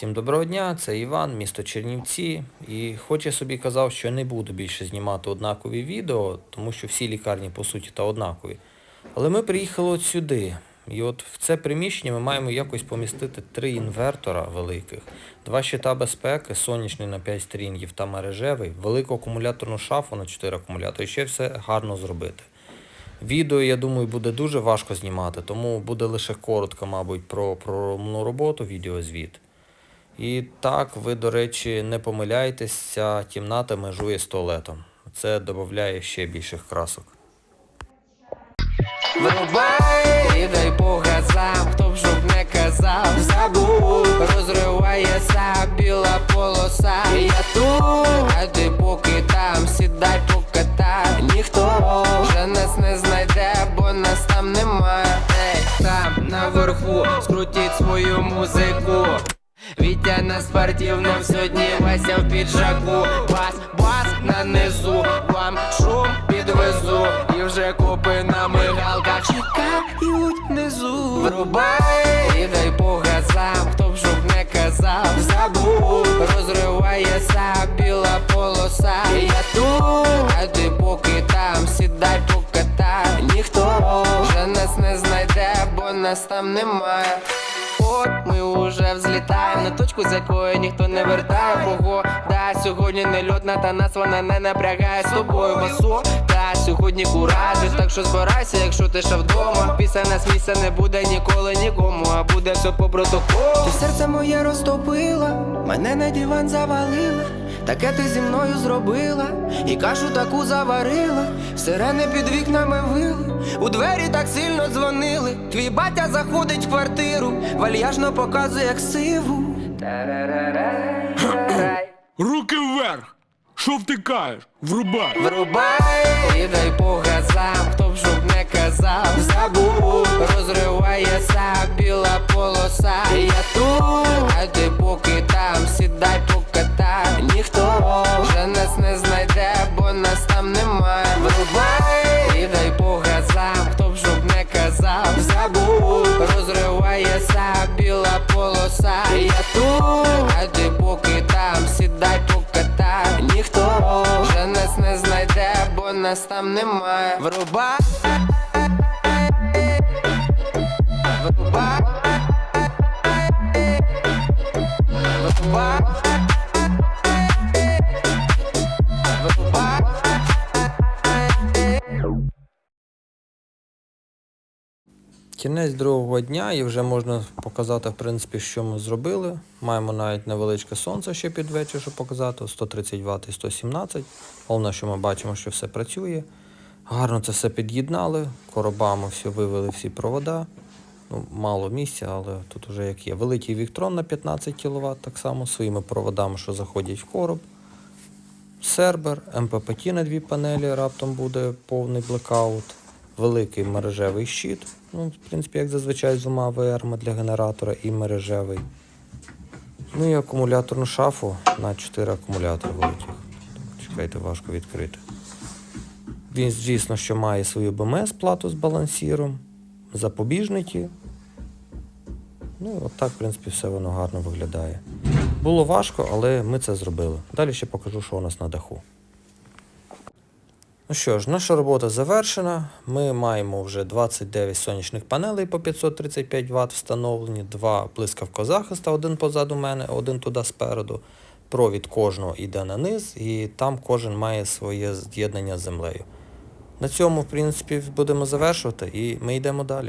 Всім доброго дня, це Іван, місто Чернівці. І хоч я собі казав, що не буду більше знімати однакові відео, тому що всі лікарні по суті та однакові. Але ми приїхали от сюди. І от в це приміщення ми маємо якось помістити три інвертора великих, два щита безпеки, сонячний на 5 стрінгів та мережевий, велику акумуляторну шафу на 4 акумулятори, ще все гарно зробити. Відео, я думаю, буде дуже важко знімати, тому буде лише коротко, мабуть, про проробну роботу, відеозвіт. І так, ви, до речі, не помиляйтесь, ця кімната межує з туалетом. Це додає ще більших красок. Вирубай дай по газам, хто б щоб не казав, забув, розривається біла полоса. Я тут, а ти поки там, сідай покатай. Ніхто вже нас не знайде, бо нас там немає. Там наверху, скрутіть свою музику. Вітя на спортивному сьогодні Вася в піджаку. Бас, бас на низу, вам шум підвезу. І вже копи на мигалках чекають внизу. Врубай і дай по газам, хто б щоб не казав Забув, розривається біла полоса. Я тут, а ти поки там, сідай покатай Ніхто вже нас не знайде, бо нас там немає От ми уже взлітаємо на точку, з якої ніхто не вертає. Погода сьогодні не льотна, та нас вона не напрягає з тобою. Басу Сьогодні куражиш, так що збирайся, якщо ти ще вдома Після нас місця не буде ніколи нікому, а буде все по протоколу Ти серце моє розтопила, мене на диван завалила Таке ти зі мною зробила, і кашу таку заварила, сирени під вікнами вили, у двері так сильно дзвонили. Твій батя заходить в квартиру, вальяжно показує як сиву. Руки вверх! Що втикаєш? Врубай! Врубай і дай по газам, хто б щоб не казав, забув, розривається біла полоса. Я тут, а ти поки там, сідай покатай. Ніхто вже нас не знайде, бо нас там немає. Врубай і дай по газам, хто б щоб не казав, забув, полоса. Я тут, ти поки там, сідай покатай. Ніхто вже нас не знайде, бо нас там немає. Вруба, вруба, Врубай. Кінець другого дня і вже можна показати, в принципі, що ми зробили. Маємо навіть невеличке сонце ще під вечір, щоб показати. 130 Вт і 117. Головне, що ми бачимо, що все працює. Гарно це все під'єднали, коробами все вивели всі провода. Ну, мало місця, але тут вже як є. Великий віктрон на 15 кВт, так само своїми проводами, що заходять в короб. Сербер, МППТ на дві панелі, раптом буде повний блекаут, великий мережевий щит, ну, в принципі, як зазвичай з двома ВР для генератора і мережевий. Ну і акумуляторну шафу на 4 акумулятори великих. Чекайте, важко відкрити. Він, звісно, що має свою БМС плату з балансіром, запобіжники. Ну, от так, в принципі, все воно гарно виглядає. Було важко, але ми це зробили. Далі ще покажу, що у нас на даху. Ну що ж, наша робота завершена. Ми маємо вже 29 сонячних панелей по 535 Вт встановлені, два блискавкозахиста, один позаду мене, один туди спереду. Провід кожного йде на низ, і там кожен має своє з'єднання з землею. На цьому, в принципі, будемо завершувати і ми йдемо далі.